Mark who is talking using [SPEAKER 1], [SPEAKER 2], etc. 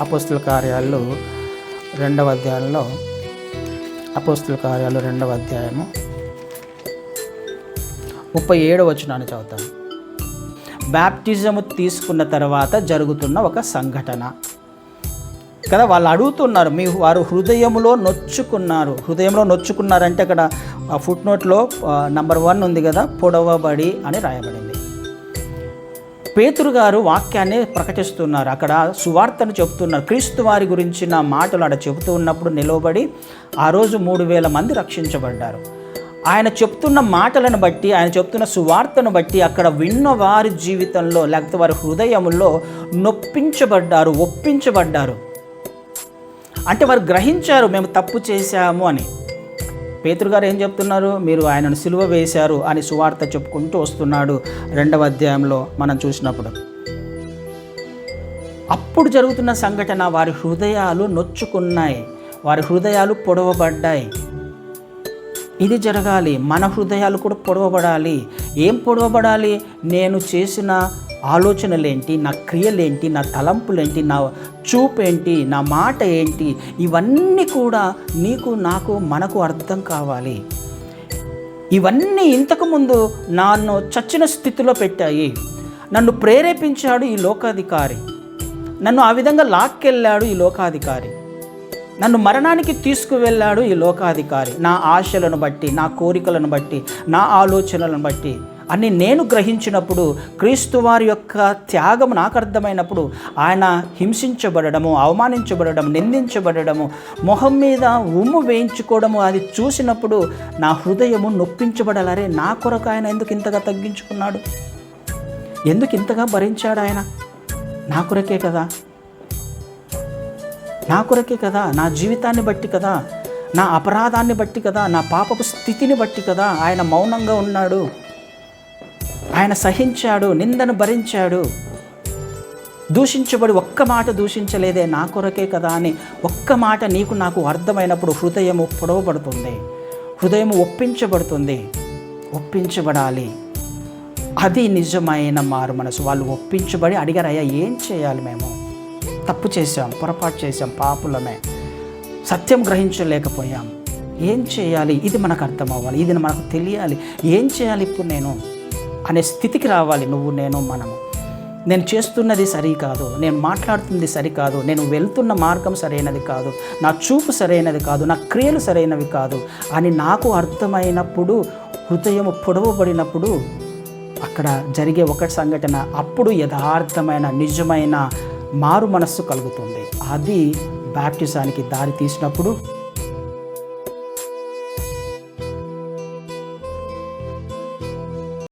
[SPEAKER 1] అపోస్తుల కార్యాలు రెండవ అధ్యాయంలో. అపోస్తుల కార్యాలు రెండవ అధ్యాయము. ముప్పై ఏడవ వచనాన్ని చదువుతాను బ్యాప్టిజము తీసుకున్న తర్వాత జరుగుతున్న ఒక సంఘటన. కదా వాళ్ళు అడుగుతున్నారు మీ వారు హృదయంలో నొచ్చుకున్నారు. హృదయంలో నొచ్చుకున్నారంటే అక్కడ ఫుట్ నోట్లో నంబర్ వన్ ఉంది కదా పొడవబడి అని రాయబడింది. పేతురు గారు వాక్యాన్ని ప్రకటిస్తున్నారు. అక్కడ సువార్తను చెబుతున్నారు. క్రీస్తు వారి గురించిన మాటలు అక్కడ చెబుతూ ఉన్నప్పుడు నిలవబడి ఆ రోజు మూడు వేల మంది రక్షించబడ్డారు. ఆయన చెప్తున్న మాటలను బట్టి ఆయన చెప్తున్న సువార్తను బట్టి అక్కడ విన్న వారి జీవితంలో లేకపోతే వారి హృదయంలో నొప్పించబడ్డారు ఒప్పించబడ్డారు. అంటే వారు గ్రహించారు మేము తప్పు చేశాము అని. పేతురు గారు ఏం చెప్తున్నారు? మీరు ఆయనను సిలువ వేశారు అని సువార్త చెప్పుకుంటూ వస్తున్నాడు. రెండవ అధ్యాయంలో మనం చూసినప్పుడు. అప్పుడు జరుగుతున్న సంఘటన వారి హృదయాలు నొచ్చుకున్నాయి. వారి హృదయాలు పొడవబడ్డాయి. ఇది జరగాలి. మన హృదయాలు కూడా పొడవబడాలి. ఏం పొడవబడాలి? నేను చేసిన ఆలోచనలేంటి నా క్రియలేంటి నా తలంపులేంటి నా చూపేంటి నా మాట ఏంటి ఇవన్నీ కూడా నీకు నాకు మనకు అర్థం కావాలి. ఇవన్నీ ఇంతకుముందు నన్ను చచ్చిన స్థితిలో పెట్టాయి. నన్ను ప్రేరేపించాడు ఈ లోకాధికారి. నన్ను ఆ విధంగా లాక్కెళ్ళాడు ఈ లోకాధికారి. నన్ను మరణానికి తీసుకువెళ్ళాడు ఈ లోకాధికారి. నా ఆశలను బట్టి నా కోరికలను బట్టి నా ఆలోచనలను బట్టి. అని నేను గ్రహించినప్పుడు క్రీస్తు వారి యొక్క త్యాగం నాకు అర్థమైనప్పుడు ఆయన హింసించబడము అవమానించబడడం నిందించబడము మొహం మీద ఉమ్ము వేయించుకోవడము అది చూసినప్పుడు నా హృదయము నొప్పించబడాలరే నా కొరకు ఆయన ఎందుకు ఇంతగా తగ్గించుకున్నాడు? ఎందుకు ఇంతగా భరించాడు ఆయన? నా కొరకే కదా? నా కొరకే కదా? నా జీవితాన్ని బట్టి కదా? నా అపరాధాన్ని బట్టి కదా? నా పాపపు స్థితిని బట్టి కదా ఆయన మౌనంగా ఉన్నాడు? ఆయన సహించాడు నిందను భరించాడు. దూషించబడి ఒక్క మాట దూషించలేదే నా కొరకే కదా అని ఒక్క మాట నీకు నాకు అర్థమైనప్పుడు హృదయము పొడవబడుతుంది. హృదయం ఒప్పించబడుతుంది. ఒప్పించబడాలి. అది నిజమైన మారు మనసు. వాళ్ళు ఒప్పించబడి అడిగారు అయ్యా ఏం చేయాలి మేము? తప్పు చేసాం పొరపాటు చేసాం పాపులమే. సత్యం గ్రహించలేకపోయాం. ఏం చేయాలి? ఇది మనకు అర్థం అవ్వాలి ఇది మనకు తెలియాలి. ఏం చేయాలి ఇప్పుడు నేను? అనే స్థితికి రావాలి నువ్వు నేను మనము. నేను చేస్తున్నది సరికాదు. నేను మాట్లాడుతుంది సరికాదు. నేను వెళ్తున్న మార్గం సరైనది కాదు. నా చూపు సరైనది కాదు. నా క్రియలు సరైనవి కాదు. అని నాకు అర్థమైనప్పుడు హృదయం పొడవబడినప్పుడు అక్కడ జరిగే ఒక సంఘటన అప్పుడు యథార్థమైన నిజమైన మారు మనస్సు కలుగుతుంది. అది బ్యాప్టిజానికి దారి తీసినప్పుడు